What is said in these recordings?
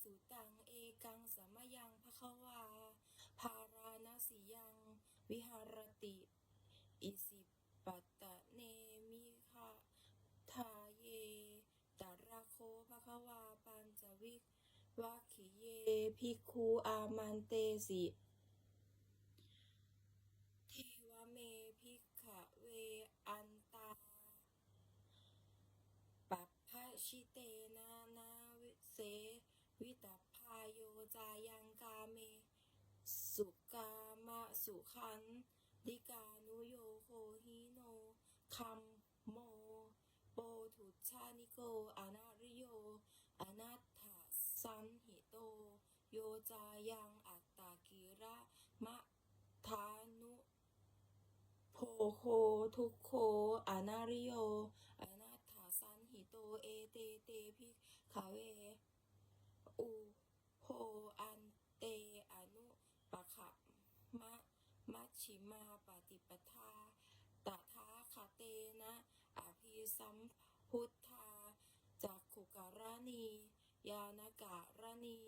สุตังเอกังสมยังภควา ภาราณสียัง วิหารติ อิสิปัตะเนมิคะทาเยตระโคภควาปัญจวิกวัคขิเยภิกขุอามันเตสิเทวเมภิกขเวอันตาปัปพะชิเตนานาวิเส วิตาพายโยจายังกาเม สุกามะสุขันดิกานุโยโคหิโนคัมโม โปถุชานิโกอนาริโย อนัตถสันหิโต โยจายังอัตตากิระมะทานุโพโคทุกโคอนาริโย อนาถาสันหิโต เอเตเตพิขเว อุโพอันเตอนุปะขะมะมัชชิมาปฏิปทาตถาคเตนะ อภิสัมพุทธาจักขุการณี ยานการณี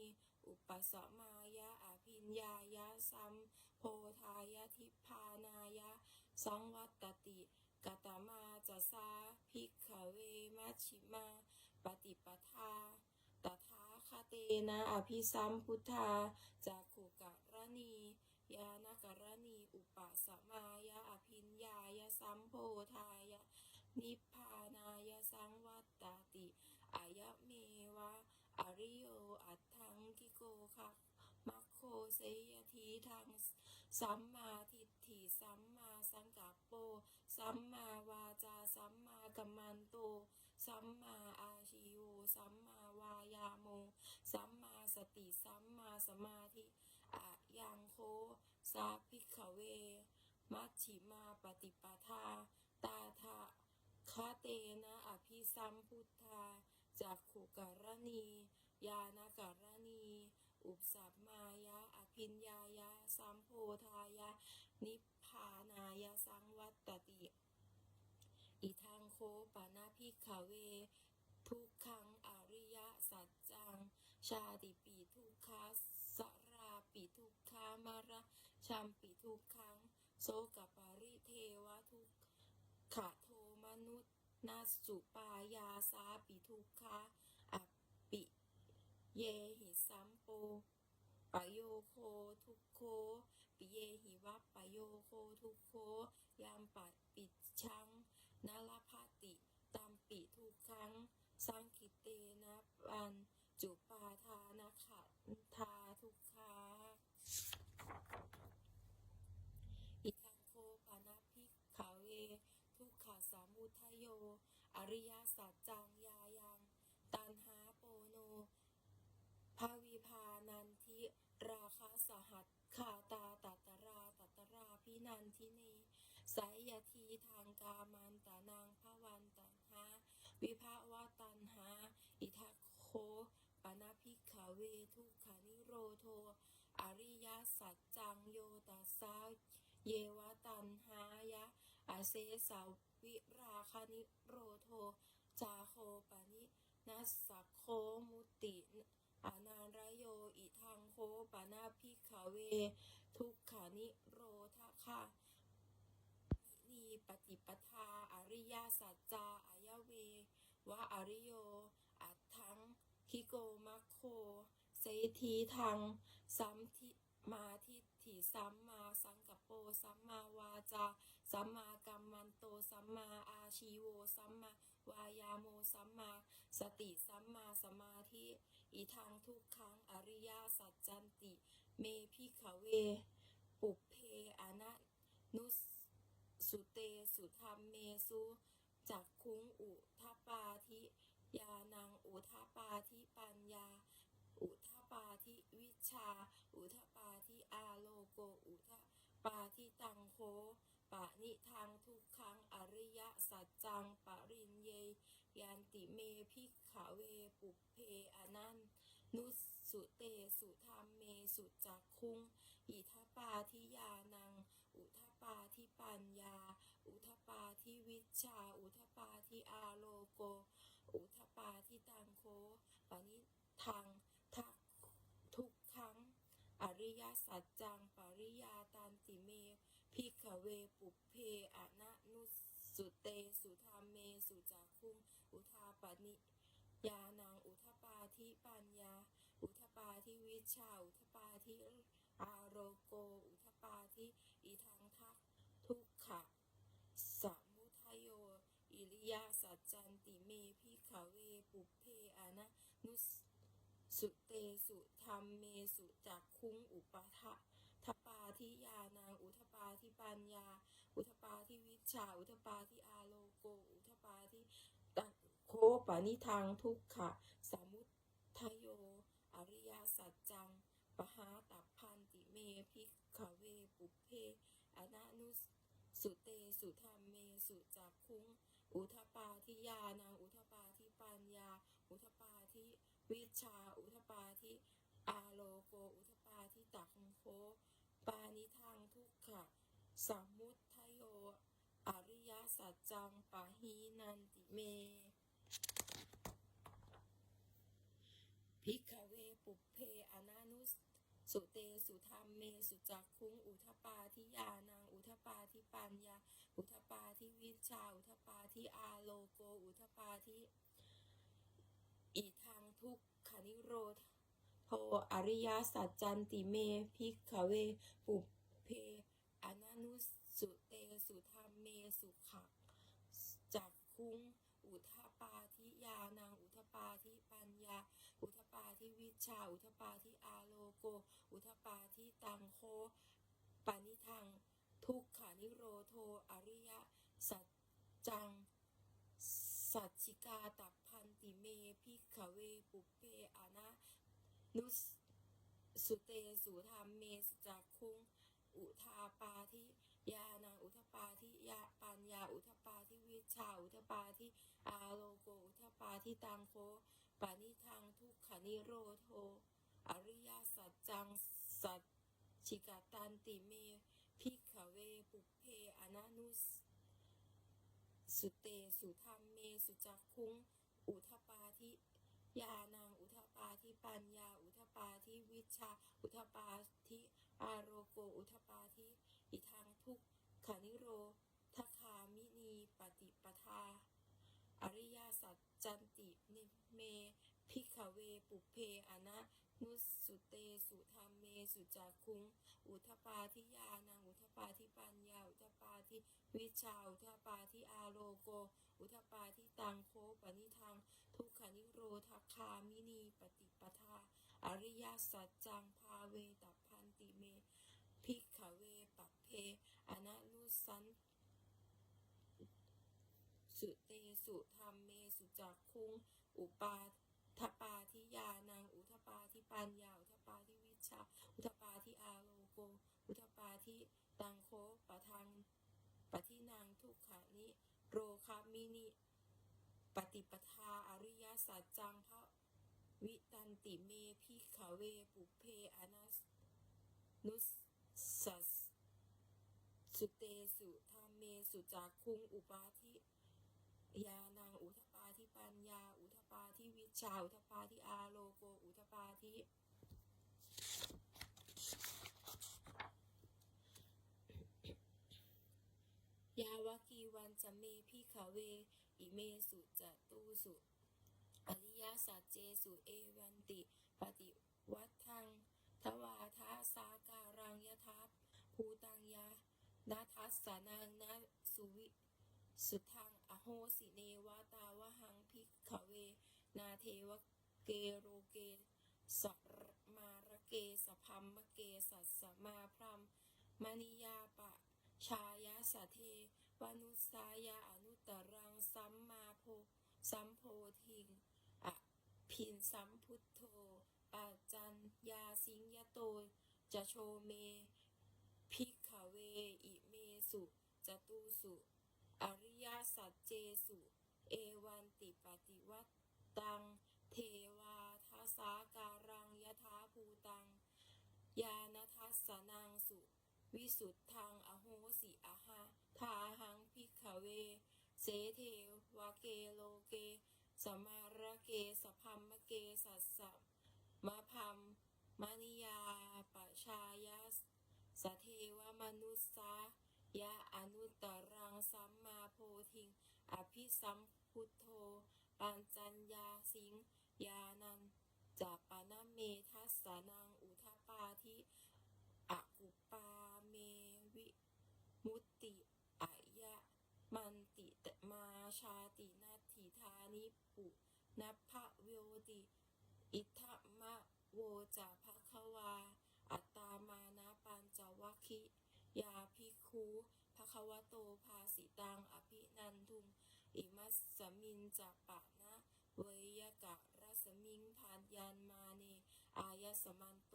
อุปสมายะอภิญญายะสัมโพธายะทิพานายะ สังวัตติกตมาจะสาภิกขเวมัชชิมา ปฏิปทา เตนะอภิสัมพุทธาจากขุการณียานการณีอุปสมายะอภิญญายะสัมโพธายะนิพพานายะสังวัตติอายะเมวะอริโยอัตถังกิโกคะมัคโคเสยทีทางสัมมาทิฏฐิสัมมาสังกัปโป สัมมาวาจาสัมมากัมมันโต สัมมาอาชิโวสัมมาวายาโม สติสัมมาสมาธิอะยังโคสาภิกขเว มัชชิมาปฏิปทา ตาทะคาเตนะอภิสัมพุทธาจากขุกรณี ยานการณี อุปสัมมายะ อภิญญายะ สัมโพธายะ นิพพานายะสังวัตติ อิทังโคปานาภิกขเว ทุกขังอริยสัจจัง ชาติ ชัมปีทุกครั้ง โซกปาริเทวทุกขะโทมนุษย์นาสุปายาสาปิทุกขาอปิเยหิสัมโปปโยโคทุกโค ปิเยหิวัปปโยโคทุกโคยามปัดปิดชังนาลภาติตามปิทุกครั้ง สังคิเตนะปัน จุปาทานะขันทาทุกขาอิทังโคปานาภิกขเว ทุกขาสามุ ทยโย อริยสัจจังยายัง ตันหาโปโนภาวิพานันทิ ราคาสหัสขาตาตัตราตัตราพินันทิเนสายยทีทางกามันตานางพระวันตันหาวิภาวะตันหา อิทัคโคปนาภิกขเวทุกขานิโรโท อริยสัจจังโยตัสสาเยวตันหายะ อาเซสาวิราคานิโรโท จาโคปานินัสสะโคมุติอานารโยอิทังโคปานาภิกขเว ทุกขานิโรธาคะนีปฏิปทา อริยสัจจาอายเววะอริโย อัตถังคิโกมัคโคเสทีทังสัมทิมาทิฏฐิสัมมาสังกัปโปสัมมาวาจา สัมมากัมมันโต สัมมาอาชีโว สัมมาวายาโม สัมมาสติ สัมมาสมาธิ อีทางทุกครั้งอริยสัจจันติ เมพิขเว ปุเพอนะนุสสุเตสุธรรมเมสุจักคุงอุทปาทิยานังอุทปาทิปัญญา อุทปาทิวิชา อุทปาทิอาโลโก อุทปาทิตังโค ปะนิทางทุกครั้งอริยสัจจังปรินเยยันติเมพิกขเวปุเพอนันนุสุเตสุธรรมเมสุจักคุง อิทปาทิยานัง อุทปาทิปัญญา อุทปาทิวิชา อุทปาทิอาโลโก อุทปาทิตังโคปณิทังทักสัจจัง ปริยาตันติเม พิกเวปุเพอะนะนุสุเต สุธรรมเม สุจักคุง อุทาปนิยานัง อุทปาทิปัญญา อุทปาทิวิชา อุทปาทิอาโรโก อุทปาทิอิทังทักทุกขะสัมุทยโย อิริยาสัจจันติเมพิกขเวปุเพอนะนุสุเตสุธรรมเมสุจักคุงอุปทะ ทิยานาง อุทปาทิปัญญา อุทปาทิวิชา อุทปาทิอาโลโก อุทปาทิตัโคปานิทังทุกขะสามุทโย อริยสัจจัง ปหาตัพพันติเมพิกขเวปุเพอนานุสุเตสุธรรมเมสุจักคุ้ง อุทปาทิยานาง อุทปาทิปัญญา อุทปาทิวิชา อุทปาทิอาโลโก อุทปาทิตักโค ปานิทังทุกขะสามุทโย อริยสัจจังปะหีนันติเมพิกขเวปุเพอนานุสุเตสุธรรมเมสุจักคุงอุทปาทิยานางอุทปาทิปัญญา อุทปาทิวิชา อุทปาทิอาโลโก อุทปาทิอีทางทุกขนิโรธ โทอริยสัจจันติเมพิกขเว ปุเพอนานุสุเตสุธรรมเมสุขะจักคุงอุทปาทิยานางอุทปาทิปัญญา อุทปาทิวิชา อุทปาทิอาโลโก อุทปาทิตังโคปานิทัง ทุกขานิโรโทอริยสัจจัง สัจจิกาตัพพันติเมพิกขเวปุเพอานะ นุสสุเตสุธรรมเมสจักคุง อุทาปาทิยานางอุทปาทิยาปัญญาอุทปาทิวิชาอุทปาทิอาโลโกอุทปาทิตังโคปานิทังทุกขานิโรโท อริยสัจจังสัจฉิกาตันติเมพิกขเวปุเพอนานุสสุเตสุธรรมเมสุจักคุง อุทปาทิ ยานางอุทปาทิปัญญา อุทปาทิวิชา อุทปาทิอาโรโก อุทปาทิอิทังทุกขานิโรทคามินีปฏิปทา อริยสัจจันตินิเมพิกขเวปุเพอนะนุสุเตสุธรรมเมสุจักคุง อุทปาทิยานางอุทปาทิปัญญา อุทปาทิวิชา อุทปาทิอาโลโก อุทปาทิตังโคปนิทัง ทุกขานิโรธาคามินีปฏิปทา อริยสัจจังภาเวตัพันติเมพิกขเวปัพเพอนานุสันสุเตสุธรรมเมสุจักคุง อุปาทปาทิยานางอุทปาทิปัญญาอุทปาทิวิชา อุทปาทิอาโลโก อุทปาทิตังโคปะทังปะทินางทุกขานิโรคามินิ ปฏิปทาอริยสัจจังพระวิตันติเมพิกขเวปุเพอนัสนุสสัสสุเตสุธรรมเมสุจักคุงอุปาทิยานางอุทปาทิปัญญา อุทปาทิวิชาอุทปาทิอาโลโกอุทปาทิยาวกีวันจะเมพิขเว อิเมสุจตุสุ อริยสัจเจสุเอวันติ ปฏิวัฏทังทวาทาสาการังยทัพภูตังยานาทัสสานังนาสุวิสุทังอโหสิเนวาตาวหังพิกขเว นาเทวเกโรเกสัรมารเกสพัมมะเกสัสสมาพรัมมณิยาปะ ชายาสะเทวนุสายาอนุตตรัง สัมมาโพสัมโพธิงอภินสัมพุทโธปัจจัญญาสิงยโต จะโชเม พิกขเว อิเมสุจตุสุ อริยสัจเจสุ เอวันติปฏิวัตตัง เทวาทาสาการังยถาภูตัง ยานทัสสนังสุ วิสุทธังอโหสิอาหาทาหังพิกขเว เสเทวเกโลเกสมาระเกสพัมมะเกสัสสะมะพัมมณิยาปชายาสเทวมนุสสายะอนุตตรังสัมมาโพธิง อภิสัมพุทโธปัญจัญญาสิงยานันจัปปนเมทัสสนังอุทปปาทิอะกุปาเมวิมุตติอายะมันติตมาชาตินาทิธานิปุนัพพะโยติ อิทธะมะ โวจาภควา อัตตามานะปัญจวัคคิยาภิกขุภควโตภาสิตังอภินันทุง อิมัสสมินจัปปะนะ เวยกะรัสมิงพันยันมาเน อายสมันโต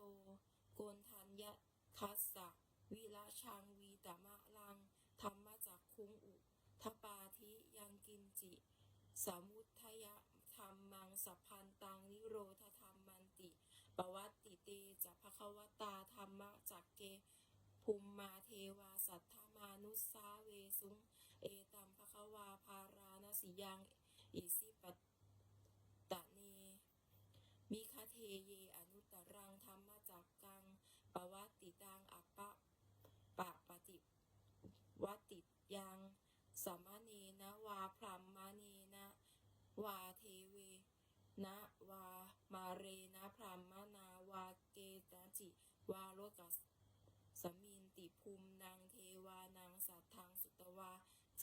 โกนทัญญะคัสสะวิราชังวีตมะลัง ธรรมจักคุงอุทปาทิยังกินจิสมะธรรมังสัพพันตังนิโรธธรรมันติ ปวัตติเตจะภควตาธรรมจักเก ภูมิมาเทวา สัทธมานุสาเวสุง เอตัมภควาภาราณสิยัง อิสิปตะเนมิคาเทเยอนุตตรังธรรมจักกังปวัตติตังอัปปะปะปฏิวัติยังสมเนนะวาพรหมเนนะวาเทเวนะวามาเรนะพรหมนาวาเกนจิ วาโลกัสสมินติภูมิ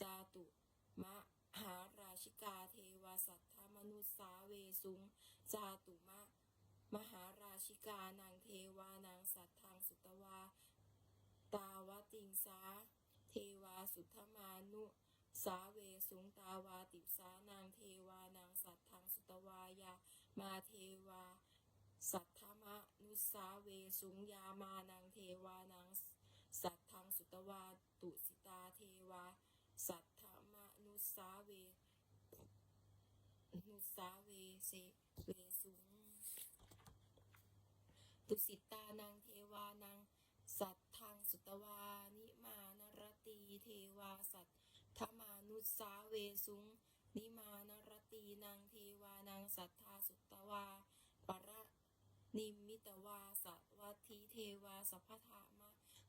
จาตุมหาราชิกาเทวาสัทธมนุสสาเวสุง จาตุมะ มหาราชิกานางเทวานางสัทธังสุตวา ตาวติงสา เทวาสุทธมานุสาเวสุงตาวาติสานางเทวานางสัทธังสุตวายามาเทวา สัทธมะนุสาเวสุงยามานางเทวานางสัทธังสุตวาตุสิตาเทวาาเวนุสาเวเสเวสุงตุสิตานางเทวานางสัทธังสุตวานิมานรตีเทวาสัทธมานุสาเวสุง นิมานรตีนางเทวานางสัทธาสุตวาประนิมิตวาสัตวัตถีเทวาสัพพธาม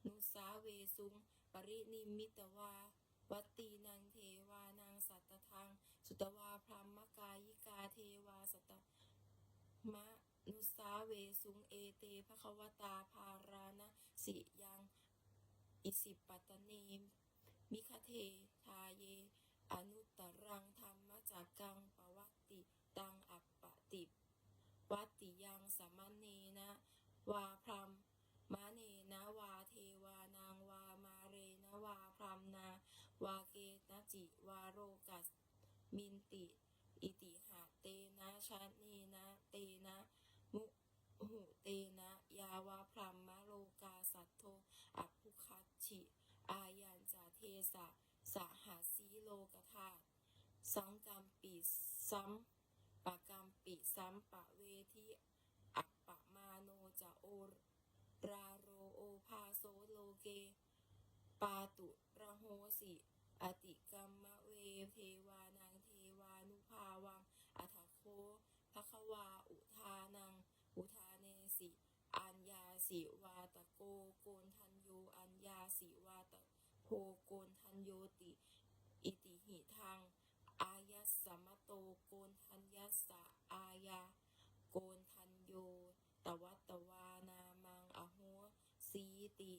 นุสาเวสุง ปรินิมิตวา วัตตีนางเทวานางสัตตทัง สุตวาพรหมกายิกาเทวาสัตตมะนุสาเวสุงเอเตภควตาภารานะสิยังอิสิปตตเนมมิคเททาเย อนุตรังธรรมจักกังปวัตติตังอัปปติวัตติยังสมเนนะ วาพรหมมะเนนะวาเทวานางวามาเรนะวาพรหมนา วาเกนจิวาโรกัสมินติ อิติหาเตนะชาเนนะเตนะมุหุเตนะ ยาวาพรหมมโลกาสัทโทอภุคัชชิ อายัญจาเทสะสหัสสีโลกธาตุสังกัมปิสัมปะกัมปิสัมปะเวทิอัปปะมาโนจะโอราโรโอภาโซโลเก ปาตุระโหสิ อติกรรมเวเทวานางเทวานุภาวัง อัฏฐโคภควาอุทานัง อุทาเนสิ อัญญาสิวาตะโกโกนทันโย อัญญาสิวาตะโพโกนทันโยติ อิติหิทัง อายัสสมโตโกนทัญยัสสะอายา โกนทันโย ตวัตตวานามังอโหสีติ